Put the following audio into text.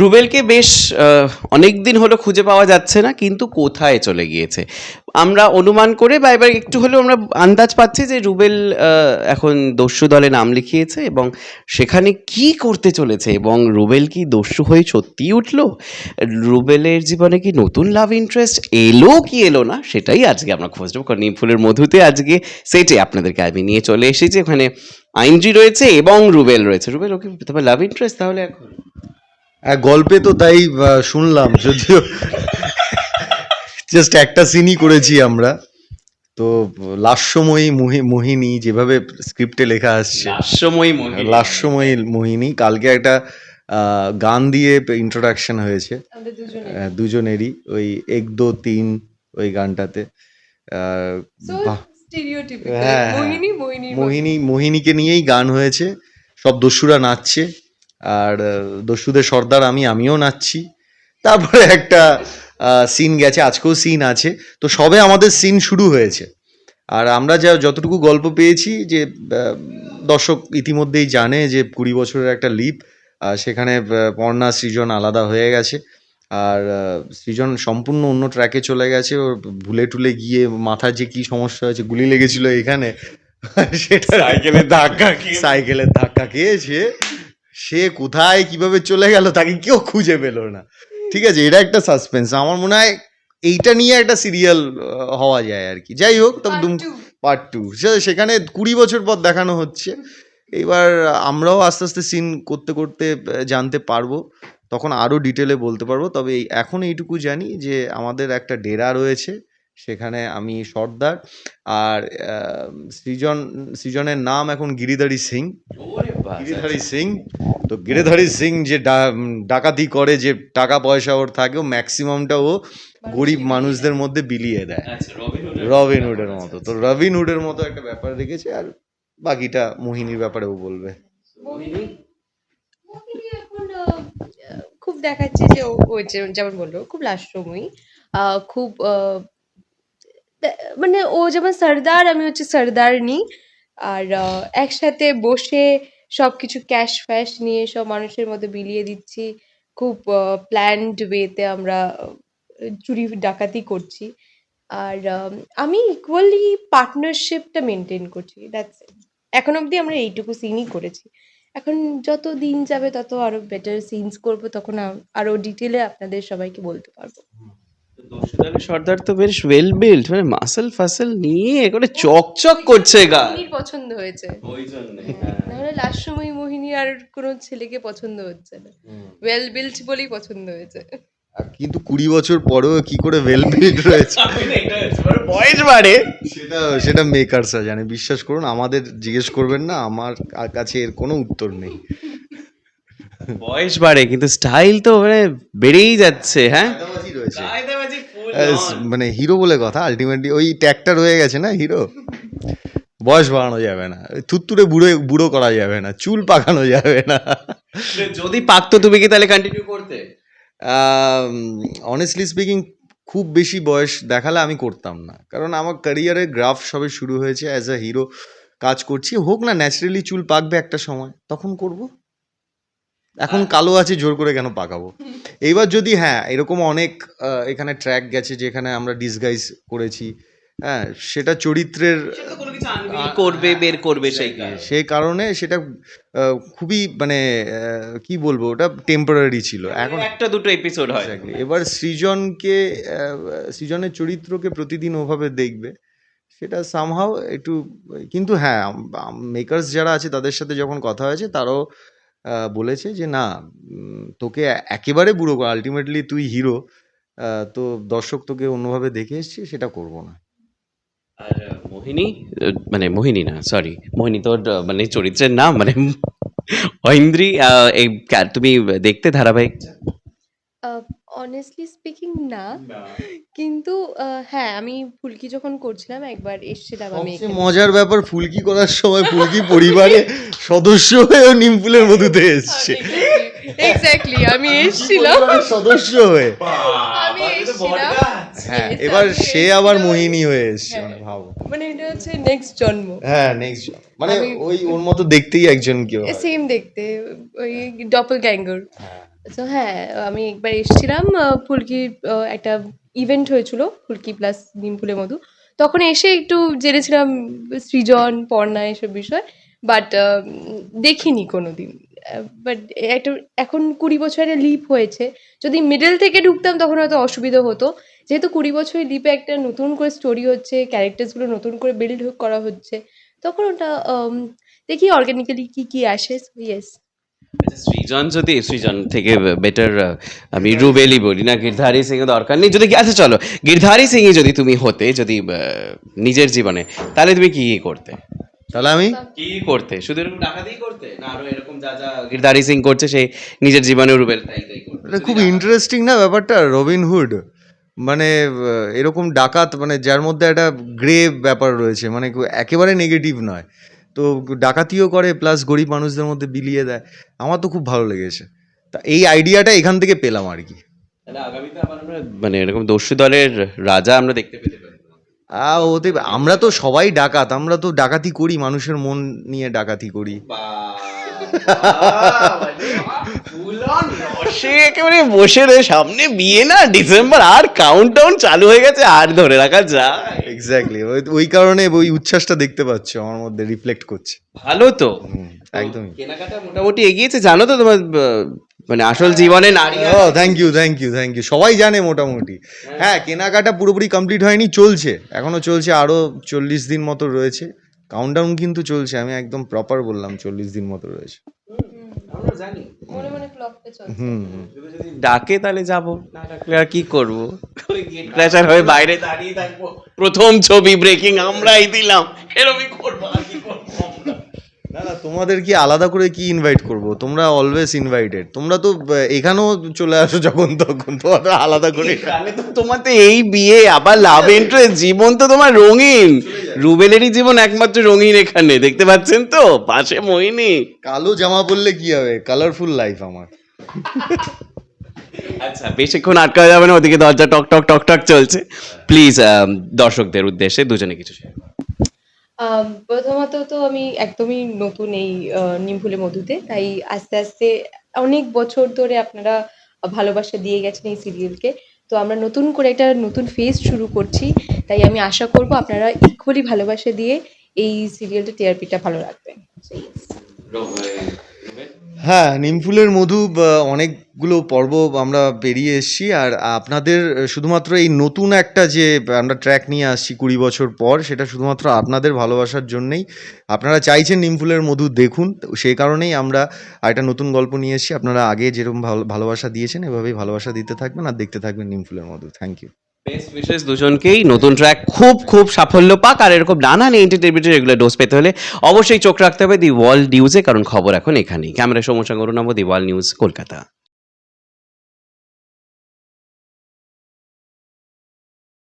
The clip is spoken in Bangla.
রুবেলকে বেশ অনেক দিন হলো খুঁজে পাওয়া যাচ্ছে না, কিন্তু কোথায় চলে গিয়েছে? আমরা অনুমান করে বা এবার একটু হলেও আমরা আন্দাজ পাচ্ছি যে রুবেল এখন দস্যু দলে নাম লিখিয়েছে এবং সেখানে কি করতে চলেছে এবং রুবেল কি দস্যু হয়ে সত্যিই উঠল? রুবেলের জীবনে কি নতুন লাভ ইন্টারেস্ট এলো কি এলো না? সেটাই আজকে আমরা খোঁজ নেব, কারণ ফুলের মধুতে আজকে সেটে আপনাদেরকে আমি নিয়ে চলে এসেছি। ওখানে আইনজি রয়েছে এবং রুবেল রয়েছে। রুবেল, ওকে তবে লাভ ইন্টারেস্ট তাহলে এখন? গল্পে তো তাই শুনলাম যদিও। জাস্ট একটা সিনই করেছি আমরা। তো লাস্যময়ী মোহি- মোহিনী যেভাবে স্ক্রিপ্টে লেখা আসছে। লাস্যময়ী। লাস্যময়ী মোহিনী কালকে একটা গান দিয়ে ইন্ট্রোডাকশন হয়েছে। দুজনেরই। ওই এক দো তিন ওই গানটাতে। বাহ, হ্যাঁ, হ্যাঁ। মোহিনী মোহিনীকে নিয়েই গান হয়েছে। সব দস্যুরা নাচছে। আর দস্যুদের সর্দার আমি আমিও নাচছি। তারপরে একটা সিন গেছে আজকেও সিন আছে। তো সবে আমাদের সিন শুরু হয়েছে। আর আমরা যা যতটুকু গল্প পেয়েছি যে দর্শক ইতিমধ্যেই জানে যে কুড়ি বছরের একটা লিপ সেখানে পর্ণা সৃজন আলাদা হয়ে গেছে। আর সৃজন সম্পূর্ণ অন্য ট্র্যাকে চলে গেছে। ওর ভুলে টুলে গিয়ে মাথার যে কি সমস্যা হয়েছে গুলি লেগেছিল এখানে। সেটা সাইকেলের ধাক্কা সাইকেলের ধাক্কা খেয়েছে। সে কোথায় কীভাবে চলে গেল তাকে কেউ খুঁজে পেল না। ঠিক আছে এটা একটা সাসপেন্স আমার মনে হয় এইটা নিয়ে একটা সিরিয়াল হওয়া যায় আর কি। যাই হোক তবে দুম পার্ট টু সেখানে কুড়ি বছর পর দেখানো হচ্ছে। এবার আমরাও আস্তে আস্তে সিন করতে করতে জানতে পারব। তখন আরও ডিটেলে বলতে পারব। তবে এই- এখন এইটুকু জানি যে আমাদের একটা ডেরা রয়েছে। সেখানে আমি সর্দার। আর সৃজন সৃজনের নাম এখন গিরিধারী সিং। গিরিধারী সিং। তো গিরিধারী সিং যে ডা- ডাকাতি করে যে টাকা পয়সা ওর থাকে ও ম্যাক্সিমামটা ও গরিব মানুষদের মধ্যে বিলিয়ে দেয়। আচ্ছা, রবিন রবিন হুডের মতো। তো রবিন হুডের মতো একটা ব্যাপার দেখেছে আর বাকিটা মোহিনীর ব্যাপারেও বলবে। খুব দেখাচ্ছে যে ও যেমন বলল খুব লাস্যময়ী। আহ, খুব মানে ও যেমন সর্দার, আমি হচ্ছে সর্দারনি। আর একসাথে বসে সব কিছু ক্যাশ ফ্যাশ নিয়ে সব মানুষের মধ্যে বিলিয়ে দিচ্ছি। খুব প্ল্যান্ড ওয়েতে আমরা চুরি, ডাকাতি করছি। আর আমি ইকুয়ালি পার্টনারশিপটা মেনটেন করছি দ্যাটস এখন অবধি আমরা এইটুকু সিনই করেছি। এখন যত দিন যাবে, তত আরও বেটার সিনস করব, তখন আরও ডিটেলে আপনাদের সবাইকে বলতে পারব। দস্যুদলের সর্দার তো বেশ ওয়েল বিল্ড মানে মাসেল ফাসেল নিয়ে করে চকচক করছে গা মোহিনীর পছন্দ হয়েছে। ওই জন্য নাহলে লাস্ট সময় মোহিনী আর কোনো ছেলেকে পছন্দ হচ্ছে না। ওয়েল বিল্ড বলেই পছন্দ হয়েছে। কিন্তু কুড়ি বছর পরেও কি করে ওয়েল বিল্ড রয়েছে? বয়স বাড়ে। সেটা সেটা মেকারসরা জানে। বিশ্বাস করুন আমাদের জিজ্ঞেস করবেন না আমার কা- কাছে এর কোনো উত্তর নেই। বয়স বাড়ে কিন্তু স্টাইল তো মানে বেড়েই যাচ্ছে হ্যাঁ? রয়েছে। মানে হিরো বলে কথা আলটিমেটলি ওই ট্যাগটা রয়ে গেছে না হিরো বয়স বাড়ানো যাবে না থুত্তুরে বুড়ো বুড়ো করা যাবে না চুল পাকানো যাবে না। যদি পাকতো তুমি কি তাহলে কন্টিনিউ করতে? অনেস্টলি স্পিকিং খুব বেশি বয়স দেখালে আমি করতাম না। কারণ আমার ক্যারিয়ারের গ্রাফ সবে শুরু হয়েছে অ্যাজ আ হিরো কাজ করছি হোক না ন্যাচারালি চুল পাকবে একটা সময় তখন করব। এখন কালো আছে জোর করে কেন পাকাবো? এইবার যদি হ্যাঁ এরকম অনেক এখানে ট্র্যাক গেছে যেখানে আমরা ডিসগাইজ করেছি হ্যাঁ সেটা চরিত্রের করবে বের করবে সেই কারণে। সেই কারণে সেটা খুবই মানে কি বলব ওটা টেম্পোরারি ছিল। এখন একটা দুটো এপিসোড হয়. এবার সৃজনকে সৃজনের চরিত্রকে প্রতিদিন ওভাবে দেখবে সেটা সামহাও একটু কিন্তু হ্যাঁ মেকার্স যারা আছে তাদের সাথে যখন কথা হয়েছে তারাও বলেছে যে না তোকে একেবারে বুড়ো কর আলটিমেটলি তুই হিরো তো দর্শক তোকে অন্যভাবে দেখে এসছে সেটা করব না। আর মোহিনী? মানে মোহিনী না সরি মোহিনী তোর মানে চরিত্রের নাম মানে ঐন্দ্রি এই তুমি দেখতে ধারাবাহিক? অনেস্টলি স্পিকিং না। কিন্তু আহ, হ্যাঁ আমি ফুলকি যখন করছিলাম একবার এসেছিলাম আমি সবচেয়ে মজার ব্যাপার ফুলকি করার সময় ফুলকি পরিবারে সদস্য হয়েও নিমফুলের মধুতে এসছে। এক্স্যাক্টলি আমি এসেছিলাম। পরিবারের সদস্য হয়ে। আমি এসেছিলাম। হ্যাঁ Yes, এবার আমি সে আবার এসেছিলাম। মোহিনী হয়ে এসছে হ্যাঁ। মানে ভাবো। মানে এটা হচ্ছে নেক্সট জন্ম। হ্যাঁ নেক্সট মানে আমি- ওই ওর মতো দেখতেই একজন কেউ সেম দেখতে ওই ডপল গ্যাঙ্গার তো হ্যাঁ আমি একবার এসেছিলাম ফুলকি একটা ইভেন্ট হয়েছিল, ফুলকি প্লাস নিমফুলে মধু। তখন এসে একটু জেনেছিলাম সৃজন, পর্ণা এসব বিষয় বাট দেখিনি কোনো দিন বাট একটা, এখন কুড়ি বছরের লিপ হয়েছে। যদি মিডল থেকে ঢুকতাম, তখন হয়তো অসুবিধা হতো। যেহেতু কুড়ি বছরের লিপে একটা নতুন করে স্টোরি হচ্ছে ক্যারেক্টার্সগুলো নতুন করে বিল্ড করা হচ্ছে, তখন ওটা দেখি অর্গানিক্যালি কী কী আসে। ইয়েস সৃজন যদি সৃজন থেকে বেটার আমি রুবেলি বলি। না গিরধারী সিং দরকার নেই। যদি আচ্ছা চলো। গিরধারী সিং যদি তুমি হতে যদি নিজের জীবনে তাহলে তুমি কি কি করতে? তাহলে আমি? কি কি করতে? শুধু এরকম ডাকাতেই করতে? না আরও এরকম যা যা গিরধারী সিং করছে সেই নিজের জীবনে রুবেল তাই তাই করতে খুব ইন্টারেস্টিং না ব্যাপারটা? রবিনহুড মানে এরকম ডাকাত মানে যার মধ্যে একটা গ্রে ব্যাপার রয়েছে। মানে একেবারে নেগেটিভ নয়। তো ডাকাতিও করে প্লাস গরিব মানুষদের মধ্যে বিলিয়ে দেয়। আমার তো খুব ভালো লেগেছে। তা এই আইডিয়াটা এখান থেকে পেলাম আর কি। আগামীতে আবার আমরা মানে এরকম দস্যু দলের রাজা আমরা দেখতে পেতে পারি। ওতে আমরা তো সবাই ডাকাত আমরা তো ডাকাতি করি মানুষের মন নিয়ে ডাকাতি করি। রসে একেবারে বসে রয়ে সামনে বিয়ে না ডিসেম্বর আর কাউন্ট ডাউন চালু হয়ে গেছে আর ধরে রাখা যায়। এক্স্যাক্টলি ওই কারণে ওই উচ্ছ্বাসটা দেখতে পাচ্ছ আমার মধ্যে রিফ্লেক্ট করছে। ভালো তো। একদমই। কেনাকাটা মোটামুটি এগিয়েছে জানো তো তোমার মানে আসল জীবনে নারী ও thank you thank you thank you সবাই জানে মোটামুটি। হ্যাঁ। কেনাকাটা পুরোপুরি কমপ্লিট হয়নি চলছে। এখনও চলছে আরও চল্লিশ দিন মতো রয়েছে। কাউন্টডাউন কিন্তু চলছে আমি একদম প্রপার বললাম চল্লিশ দিন মতো রয়েছে। আমরা জানি। মনে মনে ক্লক চলছে। হুম ডাকে তাহলে যাব না ডাকলে আর কি করব? গেট হয়ে বাইরে দাঁড়িয়ে থাকব। প্রথম ছবি ব্রেকিং আমরাই দিলাম এরকমই করব না না তোমাদের কি আলাদা করে কি ইনভাইট করব? তোমরা অলওয়েজ ইনভাইটেড তোমরা তো এখানেও চলে আসো যখন তখন তোমাদের আলাদা করে। এখানে তো তোমার তো এই বিয়ে আবার লাভ ইন্টারেস্ট জীবন তো তোমার রঙিন। রুবেলেরই জীবন একমাত্র রঙিন এখানে দেখতে পাচ্ছেন তো? পাশে মোহিনী। কালো জামা পরলে কি হবে? কালারফুল লাইফ আমার। আচ্ছা বেশিক্ষণ আটকা যাবে না ওদিকে দরজা টক টক টক টক চলছে। প্লিজ দর্শকদের উদ্দেশ্যে দুজনে কিছু প্রথমত তো আমি একদমই নতুন এই নিমফুলে মধুতে। তাই আস্তে আস্তে অনেক বছর ধরে আপনারা ভালোবাসা দিয়ে গেছেন এই সিরিয়ালকে। তো আমরা নতুন করে একটা নতুন ফেজ শুরু করছি। তাই আমি আশা করব আপনারা ইকুয়ালি ভালোবাসা দিয়ে এই সিরিয়ালটা টিআরপিটা ভালো রাখবেন. হ্যাঁ নিমফুলের মধু অনেকগুলো পর্ব আমরা পেরিয়ে এসেছি। আর আপনাদের শুধুমাত্র এই নতুন একটা যে আমরা ট্র্যাক নিয়ে আসছি কুড়ি বছর পর, সেটা শুধুমাত্র আপনাদের ভালোবাসার জন্যেই। আপনারা চাইছেন নিমফুলের মধু দেখুন সেই কারণেই আমরা একটা নতুন গল্প নিয়ে এসেছি। আপনারা আগে যেরকম ভালো- ভালোবাসা দিয়েছেন, এভাবেই ভালোবাসা দিতে থাকবেন আর দেখতে থাকবেন নিমফুলের মধু। থ্যাংক ইউ বেস্ট উইশেস দুজনকেই নতুন ট্র্যাক খুব খুব সাফল্য পাক আর এরকম নানান এন্টারটেনমেন্টের রেগুলার ডোজ পেতে হলে অবশ্যই চোখ রাখতে হবে দি ওয়ার্ল্ড নিউজে কারণ খবর এখন এখানেই। ক্যামেরা সমস্যা করুন দি ওয়ার্ল্ড নিউজ কলকাতা।